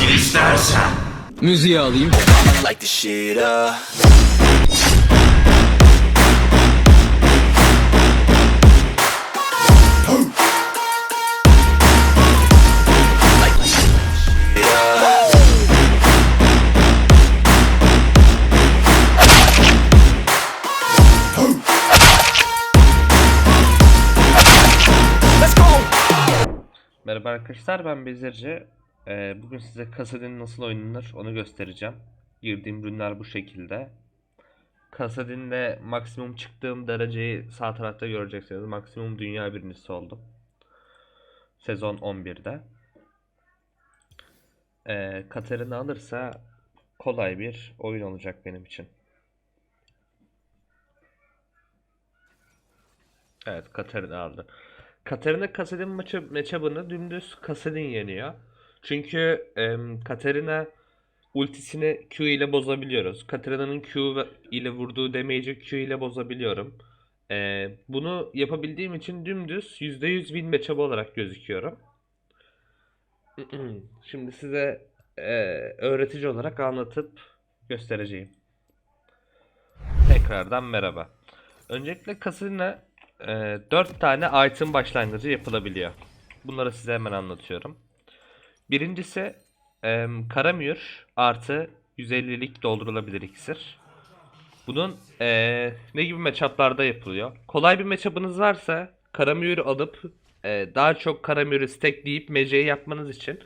Hangisini istersen Müziği alayım. Like the shit up. Merhaba arkadaşlar ben Bezirci. Ee, bugün size Kasadin nasıl oynanır onu göstereceğim. Girdiğim ürünler bu şekilde. Kasadin'de maksimum çıktığım dereceyi sağ tarafta göreceksiniz. Maksimum dünya birincisi oldum. Sezon 11'de. Ee, alırsa kolay bir oyun olacak benim için. Evet Katarina aldı. Katarina Kasadin maçı matchup'ını dümdüz Kasadin yeniyor. Çünkü em, Katarina ultisini Q ile bozabiliyoruz. Katarina'nın Q ile vurduğu damage'i Q ile bozabiliyorum. E, bunu yapabildiğim için dümdüz %100 win matchup olarak gözüküyorum. Şimdi size e, öğretici olarak anlatıp göstereceğim. Tekrardan merhaba. Öncelikle Katarina e, 4 tane item başlangıcı yapılabiliyor. Bunları size hemen anlatıyorum. Birincisi e, Karamür artı 150'lik doldurulabilir iksir. Bunun e, ne gibi matchuplarda yapılıyor? Kolay bir matchup'ınız varsa Karamür'ü alıp e, daha çok Karamür'ü stackleyip meceyi yapmanız için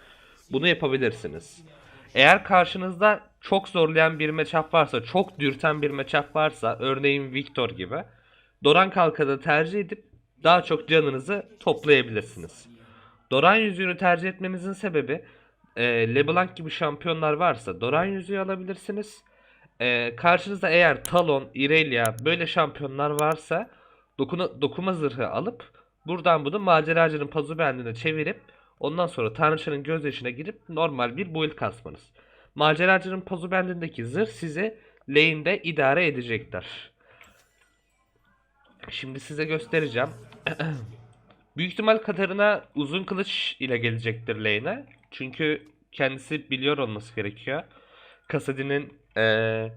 bunu yapabilirsiniz. Eğer karşınızda çok zorlayan bir matchup varsa, çok dürten bir matchup varsa, örneğin Victor gibi, Doran kalkanı tercih edip daha çok canınızı toplayabilirsiniz. Doran yüzüğünü tercih etmenizin sebebi e, LeBlanc gibi şampiyonlar varsa Doran yüzüğü alabilirsiniz. E, karşınızda eğer Talon, Irelia böyle şampiyonlar varsa dokuna, dokuma zırhı alıp buradan bunu maceracının pazu bendine çevirip ondan sonra Tanrıçanın gözyaşına girip normal bir build kasmanız. Maceracının pazu bendindeki zırh sizi lane'de idare edecektir. Şimdi size göstereceğim. Büyük ihtimal Katarina uzun kılıç ile gelecektir lane'e. Çünkü kendisi biliyor olması gerekiyor. Kasadin'in eee,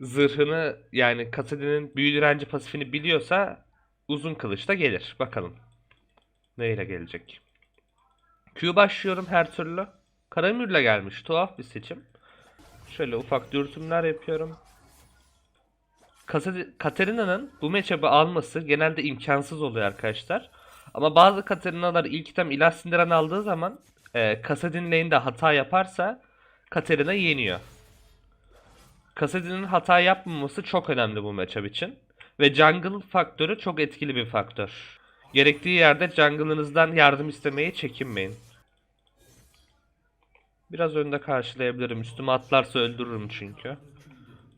zırhını yani Kasadin'in büyü direnci pasifini biliyorsa uzun kılıç da gelir. Bakalım. Neyle gelecek? Q başlıyorum her türlü. Karamür'le gelmiş. Tuhaf bir seçim. Şöyle ufak dürtümler yapıyorum. Katarina'nın bu matchup'ı alması genelde imkansız oluyor arkadaşlar. Ama bazı Katarina'lar ilk item ilaç sindiren aldığı zaman e, Kasadin lane'de hata yaparsa Katarina yeniyor. Kasadin'in hata yapmaması çok önemli bu matchup için. Ve jungle faktörü çok etkili bir faktör. Gerektiği yerde jungle'ınızdan yardım istemeye çekinmeyin. Biraz önde karşılayabilirim. Üstüme atlarsa öldürürüm çünkü.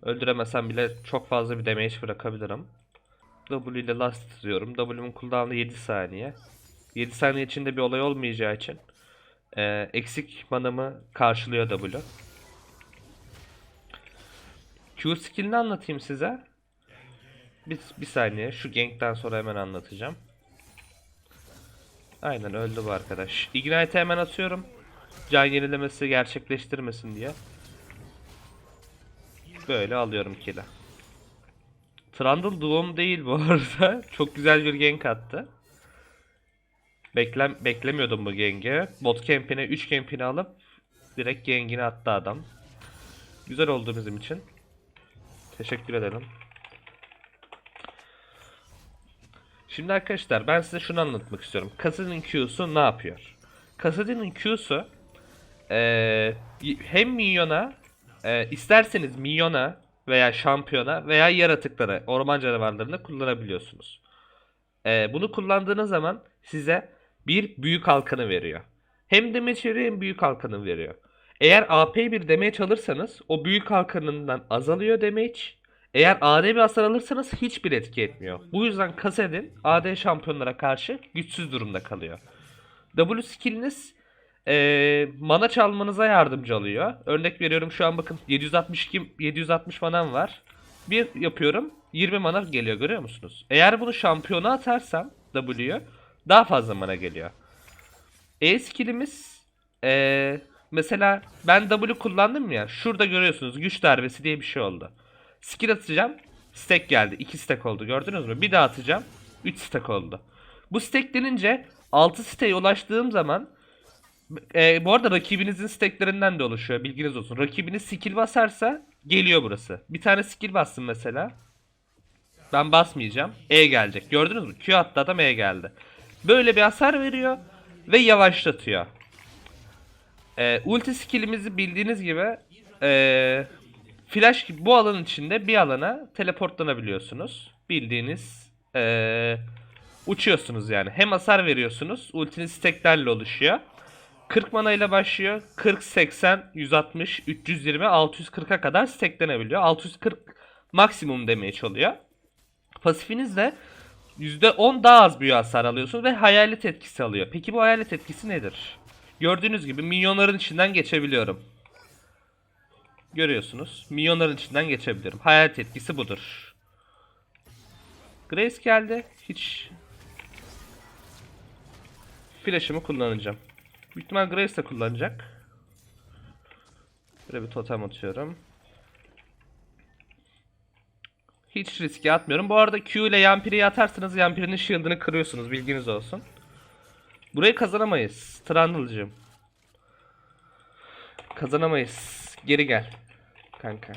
Öldüremesem bile çok fazla bir damage bırakabilirim. W ile last diyorum. W'mun cooldown'ı 7 saniye. 7 saniye içinde bir olay olmayacağı için e, eksik manamı karşılıyor W. Q skill'ini anlatayım size. Bir, bir saniye. Şu gank'ten sonra hemen anlatacağım. Aynen öldü bu arkadaş. Ignite'e hemen atıyorum. Can yenilemesi gerçekleştirmesin diye. Böyle alıyorum kill'i. Trundle Doom değil bu arada. Çok güzel bir gank attı. Beklem beklemiyordum bu gang'i. Bot camp'ine 3 camp'ini alıp direkt gang'ini attı adam. Güzel oldu bizim için. Teşekkür ederim. Şimdi arkadaşlar ben size şunu anlatmak istiyorum. Kasadin'in Q'su ne yapıyor? Kasadin'in Q'su eee, hem minyona e, isterseniz minyona veya şampiyona veya yaratıklara, orman canavarlarına kullanabiliyorsunuz. E, bunu kullandığınız zaman size bir büyük halkanı veriyor. Hem veriyor hem büyük halkanı veriyor. Eğer AP bir damage alırsanız o büyük halkanından azalıyor damage. Eğer AD bir hasar alırsanız hiçbir etki etmiyor. Bu yüzden Kasedin AD şampiyonlara karşı güçsüz durumda kalıyor. W skilliniz eee, mana çalmanıza yardımcı oluyor. Örnek veriyorum şu an bakın 762 760 manam var. Bir yapıyorum 20 mana geliyor görüyor musunuz? Eğer bunu şampiyona atarsam W'yu daha fazla mana geliyor. E skillimiz eee Mesela ben W kullandım ya. Şurada görüyorsunuz güç darbesi diye bir şey oldu. Skill atacağım. Stack geldi. 2 stack oldu. Gördünüz mü? Bir daha atacağım. 3 stack oldu. Bu stack denince 6 stack'e ulaştığım zaman e, bu arada rakibinizin stacklerinden de oluşuyor. Bilginiz olsun. Rakibiniz skill basarsa geliyor burası. Bir tane skill bassın mesela. Ben basmayacağım. E gelecek. Gördünüz mü? Q attı adam E geldi. Böyle bir hasar veriyor ve yavaşlatıyor. Ee, ulti skillimizi bildiğiniz gibi ee, flash gibi bu alanın içinde bir alana teleportlanabiliyorsunuz. Bildiğiniz ee, uçuyorsunuz yani. Hem hasar veriyorsunuz. Ultiniz stacklerle oluşuyor. 40 mana ile başlıyor. 40, 80, 160, 320, 640'a kadar stacklenebiliyor. 640 maksimum damage oluyor. Pasifiniz de %10 daha az büyü hasar alıyorsunuz ve hayalet etkisi alıyor. Peki bu hayalet etkisi nedir? Gördüğünüz gibi minyonların içinden geçebiliyorum. Görüyorsunuz. Minyonların içinden geçebilirim. Hayalet etkisi budur. Grace geldi. Hiç flash'ımı kullanacağım. Büyük ihtimal Grace de kullanacak. Böyle bir totem atıyorum. Hiç riske atmıyorum. Bu arada Q ile Yampiri'yi atarsanız Yampiri'nin shield'ını kırıyorsunuz. Bilginiz olsun. Burayı kazanamayız. Trundle'cığım. Kazanamayız. Geri gel. Kanka.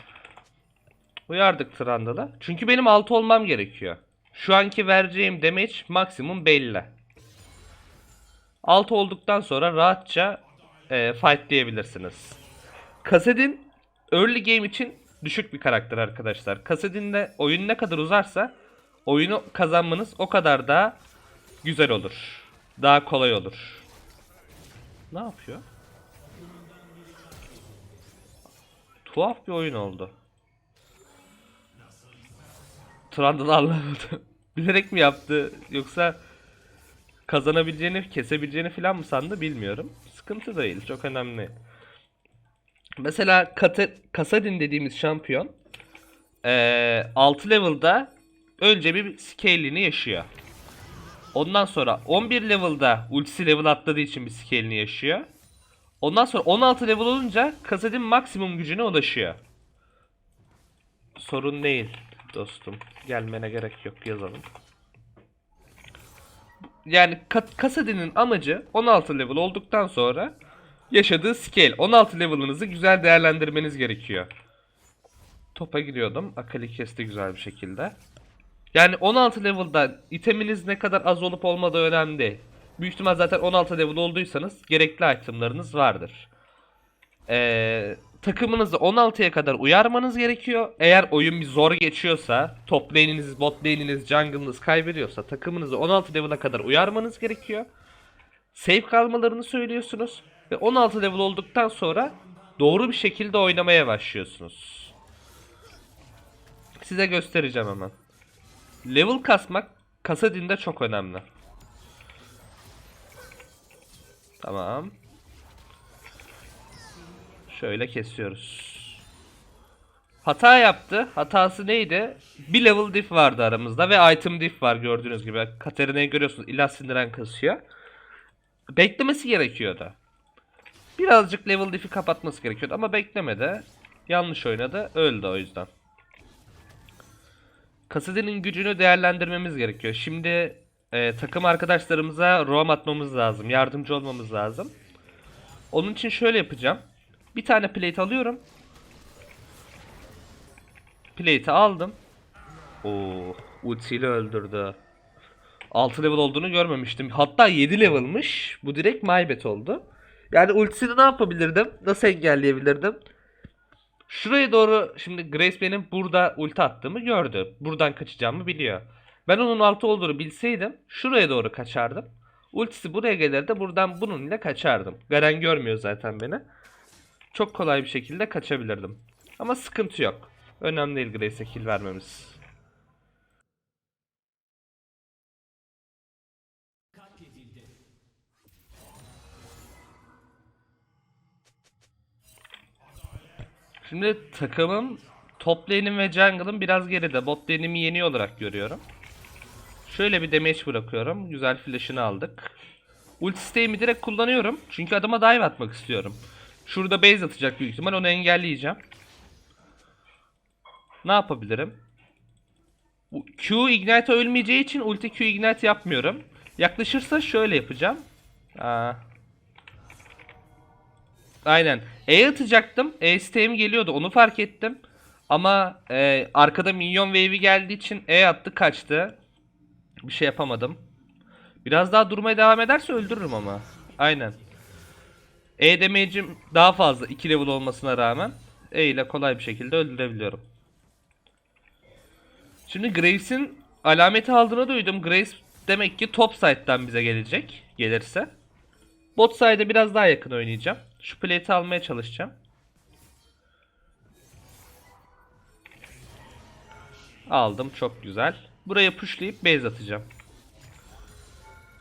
Uyardık Trundle'ı. Çünkü benim 6 olmam gerekiyor. Şu anki vereceğim damage maksimum belli. 6 olduktan sonra rahatça e, fightlayabilirsiniz. Kasedin early game için düşük bir karakter arkadaşlar. Kasedin'de oyun ne kadar uzarsa oyunu kazanmanız o kadar daha güzel olur. Daha kolay olur. Ne yapıyor? Tuhaf bir oyun oldu. Trundle anlamadı. Bilerek mi yaptı yoksa kazanabileceğini, kesebileceğini falan mı sandı bilmiyorum. Sıkıntı değil, çok önemli. Mesela Kate, Kasadin dediğimiz şampiyon eee 6 level'da önce bir scale'ini yaşıyor. Ondan sonra 11 level'da ultisi level atladığı için bir scale'ini yaşıyor. Ondan sonra 16 level olunca Kasadin maksimum gücüne ulaşıyor. Sorun değil dostum. Gelmene gerek yok yazalım. Yani Ka- Kasadin'in amacı 16 level olduktan sonra yaşadığı scale. 16 level'ınızı güzel değerlendirmeniz gerekiyor. Topa giriyordum. Akali kesti güzel bir şekilde. Yani 16 level'da iteminiz ne kadar az olup olmadığı önemli değil. Büyük ihtimal zaten 16 level olduysanız gerekli itemlarınız vardır. Ee, takımınızı 16'ya kadar uyarmanız gerekiyor. Eğer oyun bir zor geçiyorsa, top lane'iniz, bot lane'iniz, jungle'ınız kaybediyorsa takımınızı 16 level'a kadar uyarmanız gerekiyor. Safe kalmalarını söylüyorsunuz ve 16 level olduktan sonra doğru bir şekilde oynamaya başlıyorsunuz. Size göstereceğim hemen. Level kasmak Kasadin'de çok önemli. Tamam. Şöyle kesiyoruz. Hata yaptı. Hatası neydi? Bir level diff vardı aramızda ve item diff var gördüğünüz gibi. Katarina'yı görüyorsunuz. İlaç sindiren kasıyor. Beklemesi gerekiyordu. Birazcık level diff'i kapatması gerekiyordu ama beklemedi. Yanlış oynadı. Öldü o yüzden. Kasadin'in gücünü değerlendirmemiz gerekiyor. Şimdi e, takım arkadaşlarımıza roam atmamız lazım. Yardımcı olmamız lazım. Onun için şöyle yapacağım. Bir tane plate alıyorum. Plate'i aldım. Oo, ultiyle öldürdü. 6 level olduğunu görmemiştim. Hatta 7 level'mış. Bu direkt maybet oldu. Yani ultisini ne yapabilirdim? Nasıl engelleyebilirdim? Şuraya doğru şimdi Grace benim burada ulti attığımı gördü. Buradan kaçacağımı biliyor. Ben onun altı olduğunu bilseydim şuraya doğru kaçardım. Ultisi buraya gelirdi buradan bunun ile kaçardım. Garen görmüyor zaten beni. Çok kolay bir şekilde kaçabilirdim. Ama sıkıntı yok. Önemli değil Grace'e kill vermemiz. Şimdi takımım top lane'im ve jungle'ım biraz geride. Bot lane'imi yeni olarak görüyorum. Şöyle bir damage bırakıyorum. Güzel flash'ını aldık. Ulti stage'imi direkt kullanıyorum. Çünkü adama dive atmak istiyorum. Şurada base atacak büyük ihtimal onu engelleyeceğim. Ne yapabilirim? Q ignite ölmeyeceği için ulti Q ignite yapmıyorum. Yaklaşırsa şöyle yapacağım. Aa. Aynen. E atacaktım. E isteğim geliyordu. Onu fark ettim. Ama e, arkada minyon wave'i geldiği için E attı kaçtı. Bir şey yapamadım. Biraz daha durmaya devam ederse öldürürüm ama. Aynen. E damage'im daha fazla 2 level olmasına rağmen E ile kolay bir şekilde öldürebiliyorum. Şimdi Graves'in alameti aldığını duydum. Graves demek ki top side'den bize gelecek. Gelirse. Bot side'e biraz daha yakın oynayacağım. Şu plate'i almaya çalışacağım. Aldım çok güzel. Buraya pushlayıp base atacağım.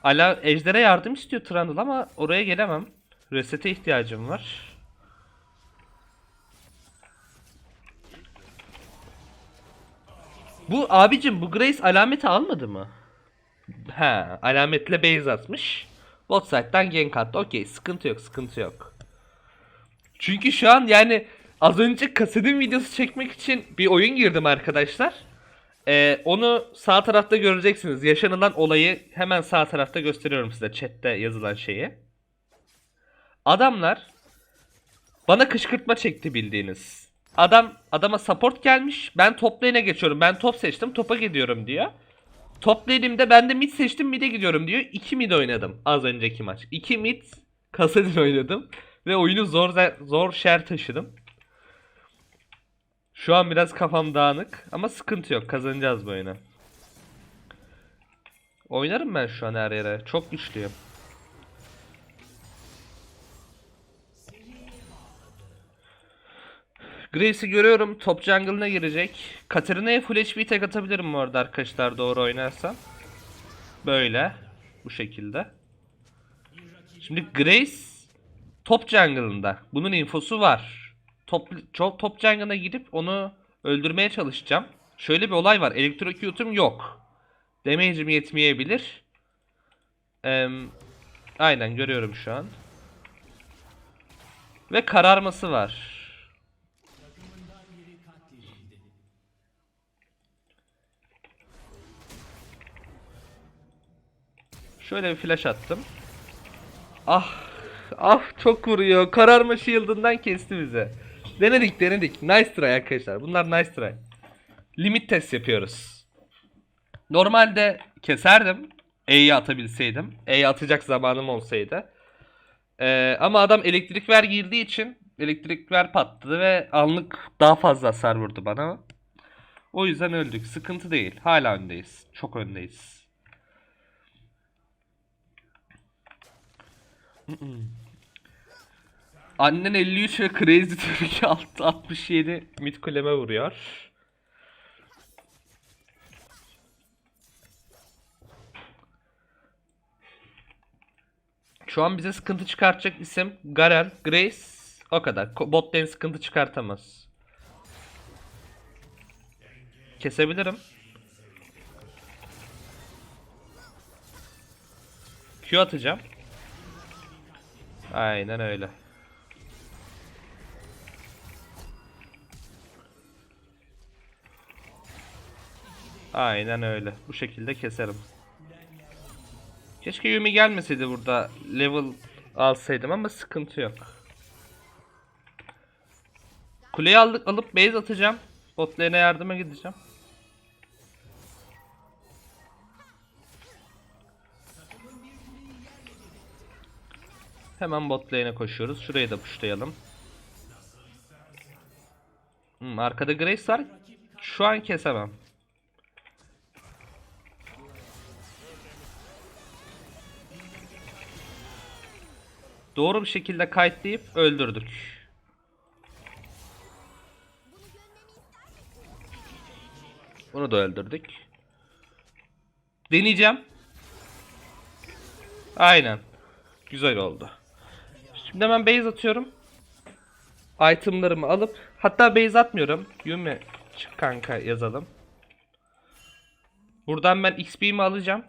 Ala Ejder'e yardım istiyor Trundle ama oraya gelemem. Reset'e ihtiyacım var. Bu abicim bu Grace alameti almadı mı? Ha, alametle base atmış. Bot side'dan gank attı. Okey, sıkıntı yok, sıkıntı yok. Çünkü şu an yani az önce kasetin videosu çekmek için bir oyun girdim arkadaşlar. Ee, onu sağ tarafta göreceksiniz. Yaşanılan olayı hemen sağ tarafta gösteriyorum size chatte yazılan şeyi. Adamlar bana kışkırtma çekti bildiğiniz. Adam adama support gelmiş. Ben top lane'e geçiyorum. Ben top seçtim. Topa gidiyorum diyor. Top lane'imde ben de mid seçtim. Mid'e gidiyorum diyor. 2 mid oynadım az önceki maç. 2 mid Kasadin oynadım ve oyunu zor zor şer taşıdım. Şu an biraz kafam dağınık ama sıkıntı yok. Kazanacağız bu oyunu. Oynarım ben şu an her yere. Çok güçlüyüm. Grace'i görüyorum. Top jungle'ına girecek. Katarina'ya full HP tek atabilirim bu arada arkadaşlar doğru oynarsam. Böyle. Bu şekilde. Şimdi Grace top jungle'ında. Bunun infosu var. Top, top jungle'ına gidip onu öldürmeye çalışacağım. Şöyle bir olay var. Elektrocute'um yok. Damage'im yetmeyebilir. Eee, aynen görüyorum şu an. Ve kararması var. Şöyle bir flash attım. Ah, ah çok vuruyor. Kararma shield'ından kesti bizi. Denedik denedik. Nice try arkadaşlar. Bunlar nice try. Limit test yapıyoruz. Normalde keserdim. E'yi atabilseydim. E'yi atacak zamanım olsaydı. Ee, ama adam elektrik ver girdiği için elektrik ver patladı ve anlık daha fazla hasar vurdu bana. O yüzden öldük. Sıkıntı değil. Hala öndeyiz. Çok öndeyiz. Annen 53 ve Crazy 6 67 mid kuleme vuruyor. Şu an bize sıkıntı çıkartacak isim Garen, Grace o kadar. Bot lane sıkıntı çıkartamaz. Kesebilirim. Q atacağım. Aynen öyle. Aynen öyle. Bu şekilde keserim. Keşke Yumi gelmeseydi burada. Level alsaydım ama sıkıntı yok. Kuleyi aldık, alıp base atacağım. Bot lane'e yardıma gideceğim. Hemen bot lane'e koşuyoruz. Şurayı da pushlayalım. Hmm, arkada Grace var. Şu an kesemem. Doğru bir şekilde kayıtlayıp öldürdük. Bunu da öldürdük. Deneyeceğim. Aynen. Güzel oldu. Şimdi hemen base atıyorum. Itemlarımı alıp hatta base atmıyorum. Yumi çık kanka yazalım. Buradan ben XP'mi alacağım.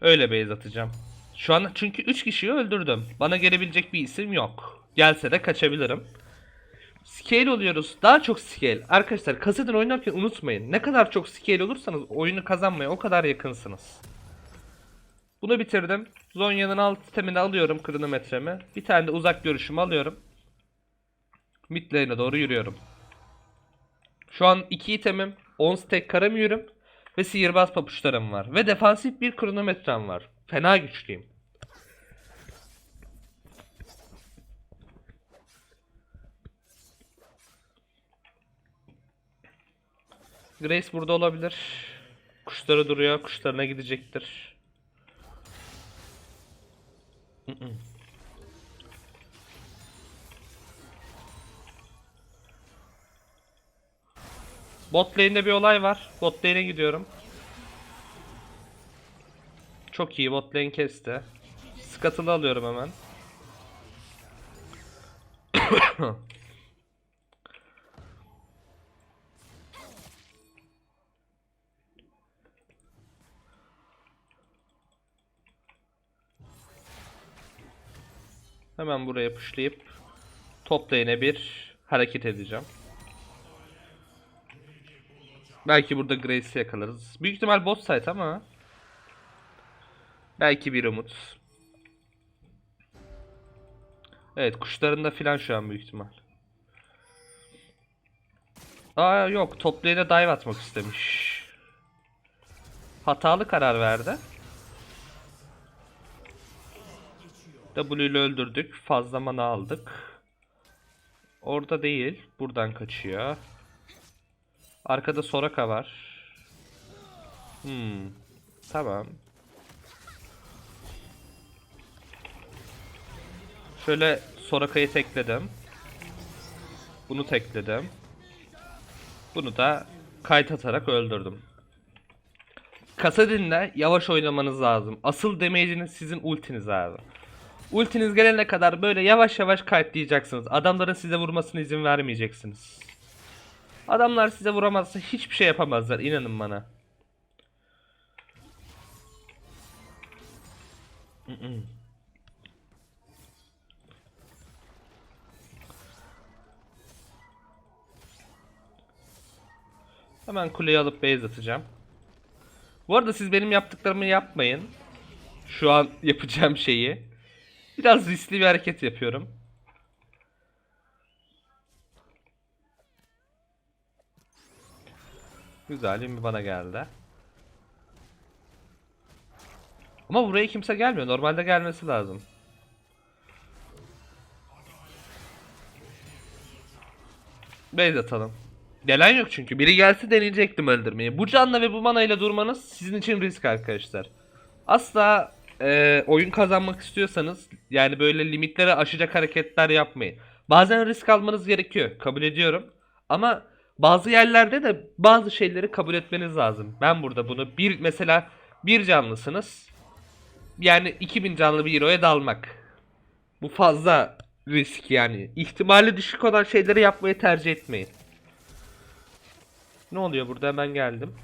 Öyle base atacağım. Şu an çünkü 3 kişiyi öldürdüm. Bana gelebilecek bir isim yok. Gelse de kaçabilirim. Scale oluyoruz. Daha çok scale. Arkadaşlar kasetin oynarken unutmayın. Ne kadar çok scale olursanız oyunu kazanmaya o kadar yakınsınız. Bunu bitirdim. Zonya'nın alt itemini alıyorum kronometremi. Bir tane de uzak görüşümü alıyorum. Mid doğru yürüyorum. Şu an iki itemim, 10 stack karamüyorum ve sihirbaz papuçlarım var. Ve defansif bir kronometrem var. Fena güçlüyüm. Grace burada olabilir. Kuşları duruyor. Kuşlarına gidecektir. Bot lane'de bir olay var. Bot lane'e gidiyorum. Çok iyi bot lane kesti. Scuttle'ı alıyorum hemen. Hemen buraya pushlayıp top lane'e bir hareket edeceğim. Belki burada Grace'i yakalarız. Büyük ihtimal bot site ama belki bir umut. Evet kuşlarında filan şu an büyük ihtimal. Aa yok top lane'e dive atmak istemiş. Hatalı karar verdi. W öldürdük. Fazla mana aldık. Orada değil. Buradan kaçıyor. Arkada Soraka var. Hmm. Tamam. Şöyle Soraka'yı tekledim. Bunu tekledim. Bunu da kayıt atarak öldürdüm. Kasadin'le yavaş oynamanız lazım. Asıl damage'iniz sizin ultiniz abi. Ultiniz gelene kadar böyle yavaş yavaş kayıtlayacaksınız. Adamların size vurmasına izin vermeyeceksiniz. Adamlar size vuramazsa hiçbir şey yapamazlar inanın bana. Hemen kuleyi alıp base atacağım. Bu arada siz benim yaptıklarımı yapmayın. Şu an yapacağım şeyi. Biraz riskli bir hareket yapıyorum. Güzel bir bana geldi. Ama buraya kimse gelmiyor. Normalde gelmesi lazım. Base atalım. Gelen yok çünkü. Biri gelse deneyecektim öldürmeyi. Bu canla ve bu manayla durmanız sizin için risk arkadaşlar. Asla e, oyun kazanmak istiyorsanız yani böyle limitleri aşacak hareketler yapmayın. Bazen risk almanız gerekiyor. Kabul ediyorum. Ama bazı yerlerde de bazı şeyleri kabul etmeniz lazım. Ben burada bunu bir mesela bir canlısınız. Yani 2000 canlı bir hero'ya dalmak. Bu fazla risk yani. İhtimali düşük olan şeyleri yapmayı tercih etmeyin. Ne oluyor burada hemen geldim.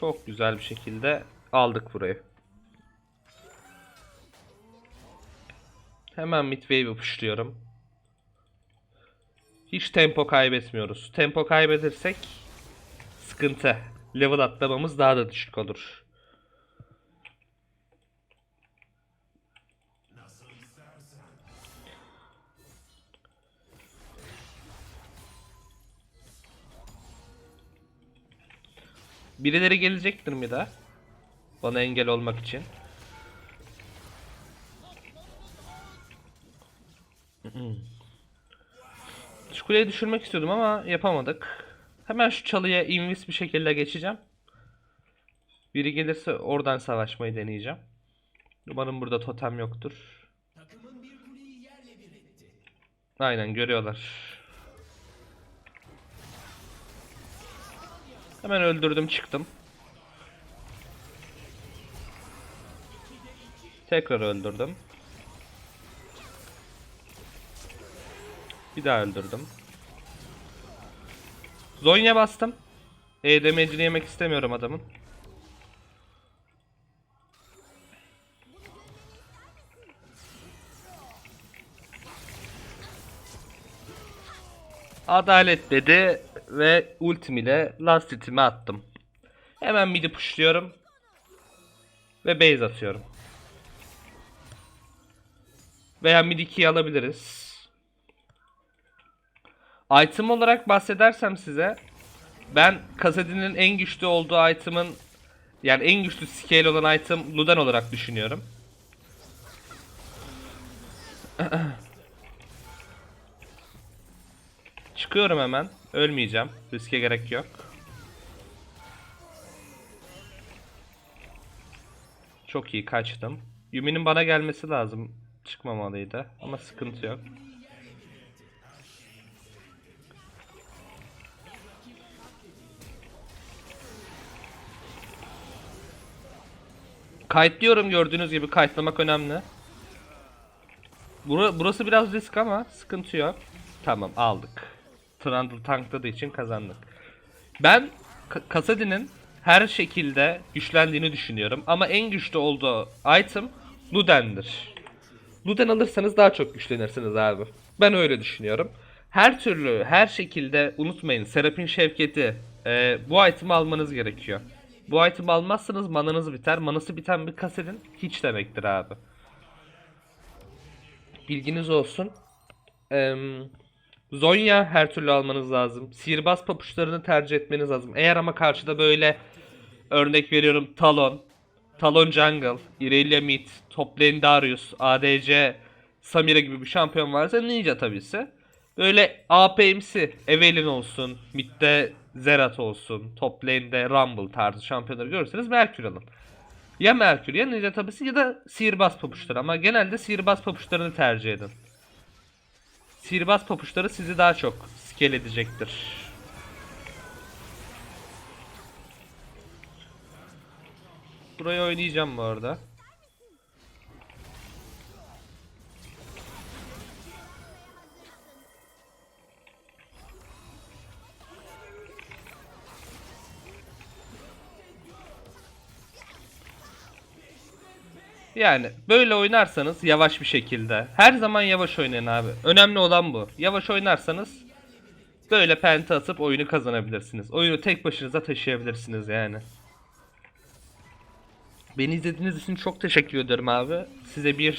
Çok güzel bir şekilde aldık burayı. Hemen mid wave pushluyorum. Hiç tempo kaybetmiyoruz. Tempo kaybedersek sıkıntı. Level atlamamız daha da düşük olur. Birileri gelecektir mi de? Bana engel olmak için. Şu kuleyi düşürmek istiyordum ama yapamadık. Hemen şu çalıya invis bir şekilde geçeceğim. Biri gelirse oradan savaşmayı deneyeceğim. Umarım burada totem yoktur. Aynen görüyorlar. Hemen öldürdüm çıktım. Tekrar öldürdüm. Bir daha öldürdüm. Zonya bastım. E damage'ini yemek istemiyorum adamın. Adalet dedi ve ultim ile last hitimi attım. Hemen midi pushluyorum. Ve base atıyorum. Veya mid 2'yi alabiliriz. Item olarak bahsedersem size ben Kasadin'in en güçlü olduğu item'ın yani en güçlü scale olan item Luden olarak düşünüyorum. Çıkıyorum hemen. Ölmeyeceğim. Riske gerek yok. Çok iyi kaçtım. Yumi'nin bana gelmesi lazım. Çıkmamalıydı. Ama sıkıntı yok. Kayıtlıyorum gördüğünüz gibi kayıtlamak önemli. Bura, burası biraz risk ama sıkıntı yok. Tamam aldık. Trundle tankladığı için kazandık. Ben Ka- Kasadi'nin her şekilde güçlendiğini düşünüyorum. Ama en güçlü olduğu item Luden'dir. Luden alırsanız daha çok güçlenirsiniz abi. Ben öyle düşünüyorum. Her türlü, her şekilde unutmayın. Serap'in şevketi. e, bu item'i almanız gerekiyor. Bu item'i almazsanız mananız biter. Manası biten bir kasetin hiç demektir abi. Bilginiz olsun. Eee... Zonya her türlü almanız lazım. Sihirbaz papuçlarını tercih etmeniz lazım. Eğer ama karşıda böyle örnek veriyorum Talon, Talon Jungle, Irelia Mid, top lane Darius, ADC, Samira gibi bir şampiyon varsa Ninja tabisi. Böyle APM'si Evelyn olsun, midde Zerat olsun, top lane'de Rumble tarzı şampiyonları görürseniz Merkür alın. Ya Merkür ya Ninja tabisi ya da sihirbaz papuçları ama genelde sihirbaz papuçlarını tercih edin. Sihirbaz papuçları sizi daha çok scale edecektir. Burayı oynayacağım bu arada. Yani böyle oynarsanız yavaş bir şekilde. Her zaman yavaş oynayın abi. Önemli olan bu. Yavaş oynarsanız böyle penta atıp oyunu kazanabilirsiniz. Oyunu tek başınıza taşıyabilirsiniz yani. Beni izlediğiniz için çok teşekkür ederim abi. Size bir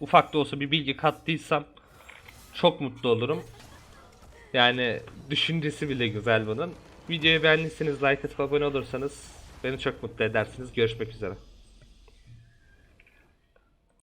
ufak da olsa bir bilgi kattıysam çok mutlu olurum. Yani düşüncesi bile güzel bunun. Videoyu beğendiyseniz like atıp abone olursanız beni çok mutlu edersiniz. Görüşmek üzere.